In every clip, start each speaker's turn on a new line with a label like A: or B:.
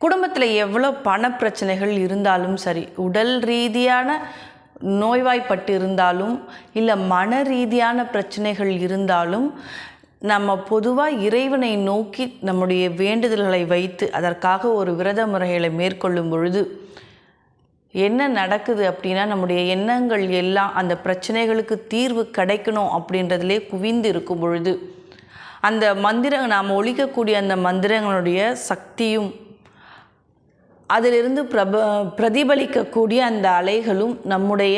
A: குடும்பத்தில் எவ்வளோ பண பிரச்சனைகள் இருந்தாலும் சரி உடல் ரீதியான நோய்வாய்ப்பட்டு இருந்தாலும் இல்லை மன ரீதியான பிரச்சனைகள் இருந்தாலும் நம்ம பொதுவாக இறைவனை நோக்கி நம்முடைய வேண்டுதல்களை வைத்து அதற்காக ஒரு விரத முறைகளை மேற்கொள்ளும் பொழுது என்ன நடக்குது அப்படின்னா நம்முடைய எண்ணங்கள் எல்லாம் அந்த பிரச்சனைகளுக்கு தீர்வு கிடைக்கணும் அப்படின்றதுலே குவிந்து இருக்கும் பொழுது அந்த மந்திர நாம் ஒழிக்கக்கூடிய அந்த மந்திரங்களுடைய சக்தியும் அதிலிருந்து பிரப பிரதிபலிக்கக்கூடிய அந்த அலைகளும் நம்முடைய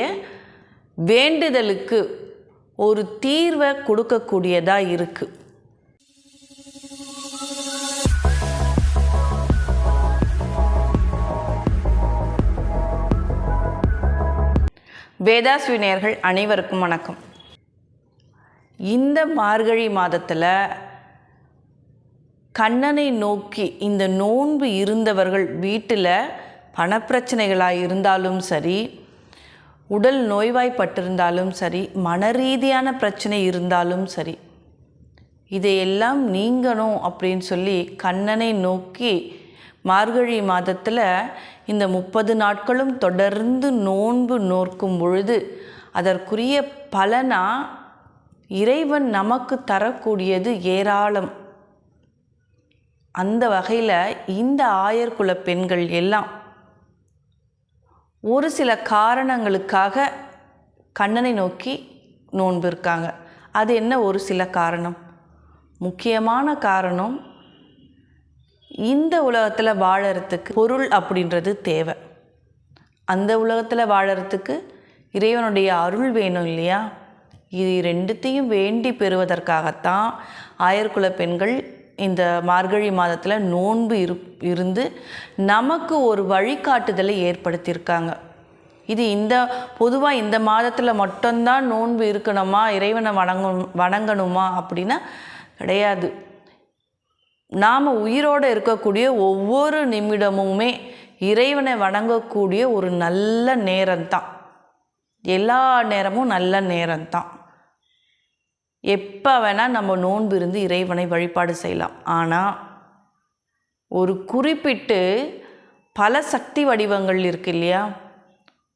A: வேண்டுதலுக்கு ஒரு தீர்வை கொடுக்கக்கூடியதாக இருக்குது வேதாஸ்வினியர்கள் அனைவருக்கும் வணக்கம். இந்த மார்கழி மாதத்தில் கண்ணனை நோக்கி இந்த நோன்பு இருந்தவர்கள் வீட்டில் பணப்பிரச்சனைகளாக இருந்தாலும் சரி உடல் நோய்வாய்ப்பட்டிருந்தாலும் சரி மன ரீதியான பிரச்சனை இருந்தாலும் சரி இதையெல்லாம் நீங்கணும் அப்படின்னு சொல்லி கண்ணனை நோக்கி மார்கழி மாதத்தில் இந்த முப்பது நாட்களும் தொடர்ந்து நோன்பு நோக்கும் பொழுது அதற்குரிய பலனா இறைவன் நமக்கு தரக்கூடியது ஏராளம். அந்த வகையில் இந்த ஆயர்குல பெண்கள் எல்லாம் ஒரு சில காரணங்களுக்காக கண்ணனை நோக்கி நோன்பு இருக்காங்க. அது என்ன ஒரு சில காரணம்? முக்கியமான காரணம் இந்த உலகத்தில் வாழறதுக்கு பொருள் அப்படின்றது தேவை. அந்த உலகத்தில் வாழறதுக்கு இறைவனுடைய அருள் வேணும் இல்லையா? இது ரெண்டுத்தையும் வேண்டி பெறுவதற்காகத்தான் ஆயர்குல பெண்கள் இந்த மார்கழி மாதத்தில் நோன்பு இரு இருந்து நமக்கு ஒரு வழிகாட்டுதலை ஏற்படுத்தியிருக்காங்க. இது இந்த பொதுவாக இந்த மாதத்தில் மட்டும்தான் நோன்பு இருக்கணுமா இறைவனை வணங்கும் வணங்கணுமா அப்படின்னா கிடையாது. நாம் உயிரோடு இருக்கக்கூடிய ஒவ்வொரு நிமிடமுமே இறைவனை வணங்கக்கூடிய ஒரு நல்ல நேரம்தான். எல்லா நேரமும் நல்ல நேரம்தான். எப்போ வேணால் நம்ம நோன்பு இருந்து இறைவனை வழிபாடு செய்யலாம். ஆனால் ஒரு குறிப்பிட்டு பல சக்தி வடிவங்கள் இருக்கு இல்லையா?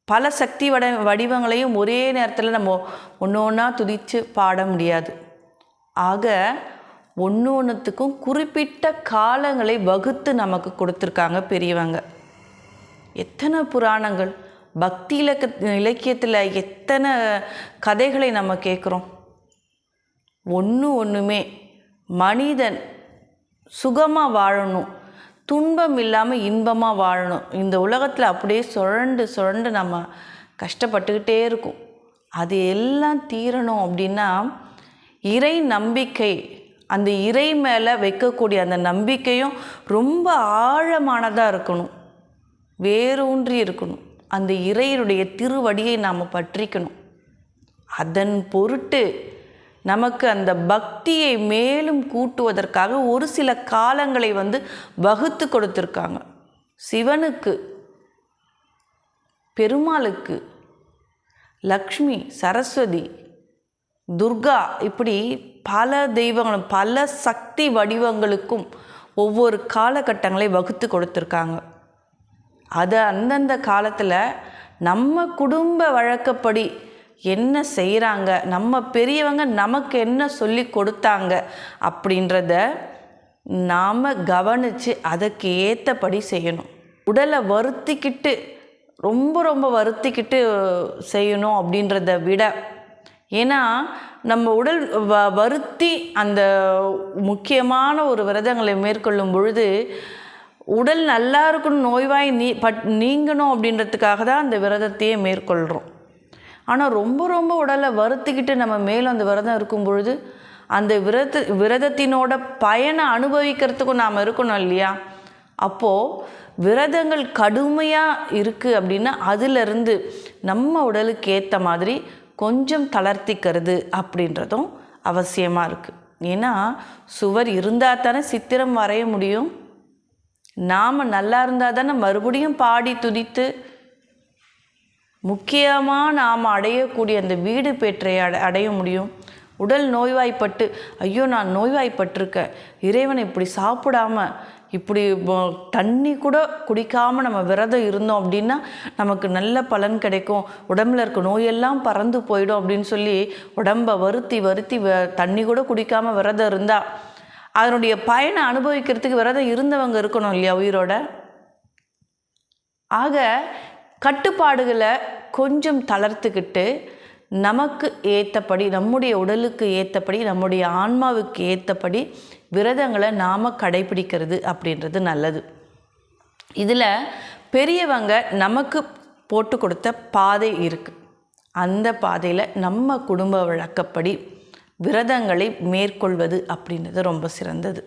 A: பல சக்தி வட வடிவங்களையும் ஒரே நேரத்தில் நம்ம ஒன்று ஒன்றா துதித்து பாட முடியாது. ஆக ஒன்று ஒன்றுத்துக்கும் குறிப்பிட்ட காலங்களை வகுத்து நமக்கு கொடுத்துருக்காங்க பெரியவங்க. எத்தனை புராணங்கள்? பக்தி இலக்க இலக்கியத்தில் எத்தனை கதைகளை நம்ம கேட்குறோம் ஒன்று ஒன்றுமே மனிதன் சுகமாக வாழணும். துன்பம் இல்லாமல் இன்பமாக வாழணும். இந்த உலகத்தில் அப்படியே சுழண்டு சுழண்டு நம்ம கஷ்டப்பட்டுக்கிட்டே இருக்கும். அது எல்லாம் தீரணும் அப்படின்னா இறை நம்பிக்கை அந்த இறை மேலே வைக்கக்கூடிய அந்த நம்பிக்கையும் ரொம்ப ஆழமானதாக இருக்கணும். வேரூன்றி இருக்கணும். அந்த இறையினுடைய திருவடியை நாம் பற்றிக்கணும். அதன் பொருட்டு நமக்கு அந்த பக்தியை மேலும் கூட்டுவதற்காக ஒரு சில காலங்களை வந்து வகுத்து கொடுத்துருக்காங்க. சிவனுக்கு பெருமாளுக்கு லக்ஷ்மி சரஸ்வதி துர்கா இப்படி பல தெய்வங்களும் பல சக்தி வடிவங்களுக்கும் ஒவ்வொரு காலகட்டங்களை வகுத்து கொடுத்துருக்காங்க. அதை அந்தந்த காலத்தில் நம்ம குடும்ப வழக்கப்படி என்ன செய்கிறாங்க நம்ம பெரியவங்க நமக்கு என்ன சொல்லி கொடுத்தாங்க? அப்படின்றத நாம் கவனித்து அதுக்கு ஏற்றபடி செய்யணும். உடலை வருத்திக்கிட்டு ரொம்ப ரொம்ப வருத்திக்கிட்டு செய்யணும் அப்படின்றத விட ஏன்னா நம்ம உடல் வ வருத்தி அந்த முக்கியமான ஒரு விரதங்களை மேற்கொள்ளும் பொழுது உடல் நல்லா இருக்கணும் நோய்வாய் நீ பட் நீங்கணும் அப்படின்றதுக்காக தான் அந்த விரதத்தையே மேற்கொள்கிறோம் ஆனால் ரொம்ப ரொம்ப உடலை வருத்திக்கிட்டு நம்ம மேலும் அந்த விரதம் இருக்கும் பொழுது அந்த விரத விரதத்தினோட பயனை அனுபவிக்கிறதுக்கும் நாம் இருக்கணும் இல்லையா? அப்போது விரதங்கள் கடுமையாக இருக்குது அப்படின்னா அதிலிருந்து நம்ம உடலுக்கு ஏற்ற மாதிரி கொஞ்சம் தளர்த்திக்கிறது அப்படின்றதும் அவசியமாக இருக்குது ஏன்னா சுவர் இருந்தால் தானே சித்திரம் வரைய முடியும். நாம் நல்லா இருந்தால் தானே மறுபடியும் பாடி துதித்து முக்கியமாக நாம் அடையக்கூடிய அந்த வீடு பேற்றை அட அடைய முடியும். உடல் நோய்வாய்ப்பட்டு ஐயோ நான் நோய்வாய்ப்பட்டிருக்கேன். இறைவனை இப்படி சாப்பிடாம இப்படி தண்ணி கூட குடிக்காமல் நம்ம விரதம் இருந்தோம் அப்படின்னா நமக்கு நல்ல பலன் கிடைக்கும். உடம்புல இருக்க நோயெல்லாம் பறந்து போயிடும் அப்படின்னு சொல்லி உடம்பை வருத்தி வருத்தி வ- தண்ணி கூட குடிக்காமல் விரதம் இருந்தால் அதனுடைய பயனை அனுபவிக்கிறதுக்கு விரதம் இருந்தவங்க இருக்கணும் இல்லையா உயிரோட? ஆக கட்டுப்பாடுகளை கொஞ்சம் தளர்த்துக்கிட்டு நமக்கு ஏற்றபடி நம்முடைய உடலுக்கு ஏற்றபடி நம்முடைய ஆன்மாவுக்கு ஏற்றபடி விரதங்களை நாம் கடைபிடிக்கிறது அப்படின்றது நல்லது. இதில் பெரியவங்க நமக்கு போட்டு கொடுத்த பாதை இருக்குது அந்த பாதையில் நம்ம குடும்ப வழக்கப்படி விரதங்களை மேற்கொள்வது அப்படின்றது ரொம்ப சிறந்தது.